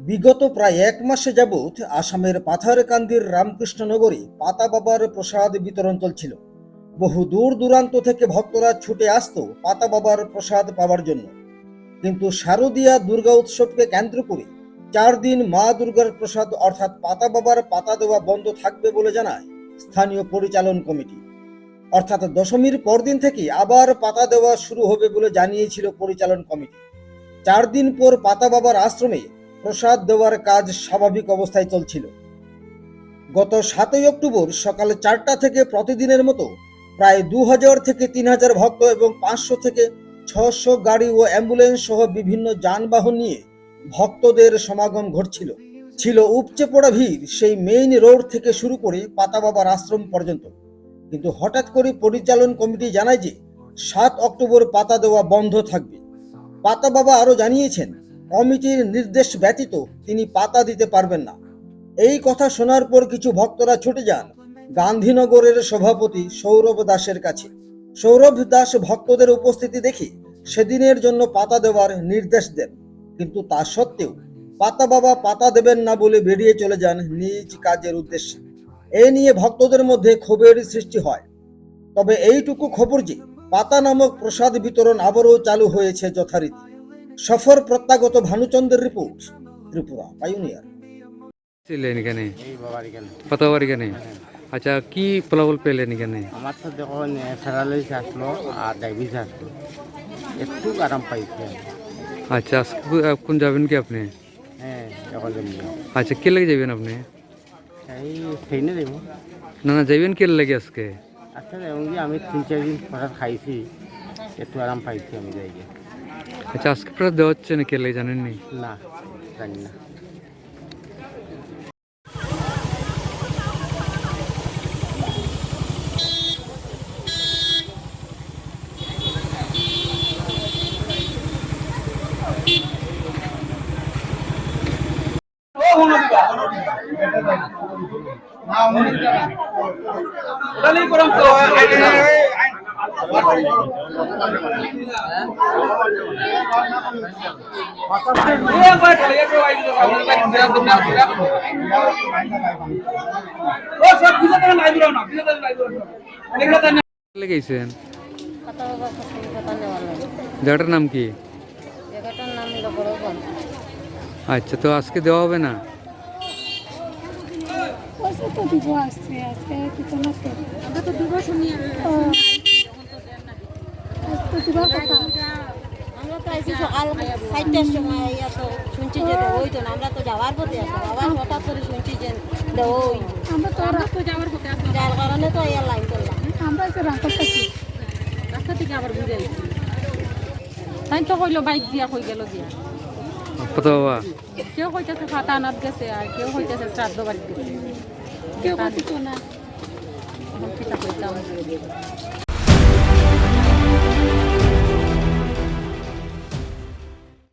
বিগত প্রায় এক মাসে যাবৎ আসামের পাথারকান্দির রামকৃষ্ণনগরে পাতা বাবার প্রসাদ বিতরণ চলছিল। বহু দূর দূরান্ত থেকে ভক্তরা ছুটে আসতো পাতা বাবার প্রসাদ পাওয়ার জন্য। কিন্তু শারদীয়া দুর্গা উৎসবকে কেন্দ্র করে চার দিন মা দুর্গার প্রসাদ অর্থাৎ পাতা বাবার পাতা দেওয়া বন্ধ থাকবে বলে জানায় স্থানীয় পরিচালন কমিটি। অর্থাৎ দশমীর পরদিন থেকে আবার পাতা দেওয়া শুরু হবে বলে জানিয়েছিল পরিচালন কমিটি। চার দিন পর পাতা বাবার আশ্রমে প্রসাদ দেওয়ার কাজ স্বাভাবিক অবস্থায় চলছিল। গত সাতই অক্টোবর সকাল চারটা থেকে প্রতিদিনের মতো প্রায় দু হাজার থেকে তিন হাজার ভক্ত এবং পাঁচশো থেকে ছশো গাড়ি ও অ্যাম্বুলেন্স সহ বিভিন্ন যানবাহন নিয়ে ভক্তদের সমাগম ঘটছিল। ছিল উপচে পড়া ভিড় সেই মেইন রোড থেকে শুরু করে পাতা বাবার আশ্রম পর্যন্ত। কিন্তু হঠাৎ করে পরিচালন কমিটি জানায় যে সাত অক্টোবর পাতা দেওয়া বন্ধ থাকবে। পাতা বাবা আরও জানিয়েছেন কমিটির নির্দেশ ব্যতীত তিনি পাতা দিতে পারবেন না। এই কথা শোনার পর কিছু ভক্তরা ছুটে যান গান্ধীনগরের সভাপতি সৌরভ দাসের কাছে। সৌরভ দাস ভক্তদের উপস্থিতি দেখে সেদিনের জন্য পাতা দেওয়ার নির্দেশ দেন। কিন্তু তা সত্ত্বেও পাতা বাবা পাতা দেবেন না বলে বেরিয়ে চলে যান নিজ কাজের উদ্দেশ্যে। এ নিয়ে ভক্তদের মধ্যে ক্ষোভের সৃষ্টি হয়। তবে এইটুকু খবর যে পাতা নামক প্রসাদ বিতরণ আবারও চালু হয়েছে যথারীতি। সফর প্রত্যাগত ভানুচন্দ্রের রিপোর্ট ত্রিপুরা পাইওনিয়ার ছিলেন এখানে? পাতাবার এখানে। আচ্ছা কি ফলাফল পেলেন এখানে? আমার তো দেখো প্যারালাইস আসলো আর ডায়াবেটিস আসলো একটু আরাম পাইছে। আচ্ছা কোন যাবেন কি আপনি? হ্যাঁ এখন আচ্ছা কে লাগে যাবেন আপনি? এই ট্রেনে দেবো না না যাবেন কে লাগে আজকে? আচ্ছা আমি তিন চার দিন খাইছি একটু আরাম পাইছি আমি যাই গিয়ে। আচ্ছা আজকে প্রায় দেওয়া হচ্ছে না কে লাগে জানেন নি না জানি না লেগেছেন কথা বাবা ফসল কথা নেওয়ার লাগে জায়গাটার নাম কি জায়গাটার নাম হলো বড়গঞ্জ আচ্ছা তো আজকে দেওয়া হবে না পয়সা তো দিব আসছে আজকে দিত না তো আমরা তো দিব শুনি দিবার কথা। আমরা তো আইসি সকাল চারটার সময় ইয়া তো শুনছি যে ওই তো আমরা তো যাওয়ার পথে আছি। আবার হঠাৎ করে শুনছি যে ওই। আমরা তো আমরা যাওয়ার পথে আছি। যার কারণে তো ইয়া লাইন করলাম আমরা তো রাখতে থাকি রাস্তা থেকে আবার ঘুরে আইছি তাই তো কইলো বাইক দিয়া কই গেল দিয়া? পাতা বাবা। কেউ কইতেছে ফাতা আনাত গেছে আর কেউ কইতেছে শ্রাদ্ধ বাড়িতে গেছে। কেউ না। কিতা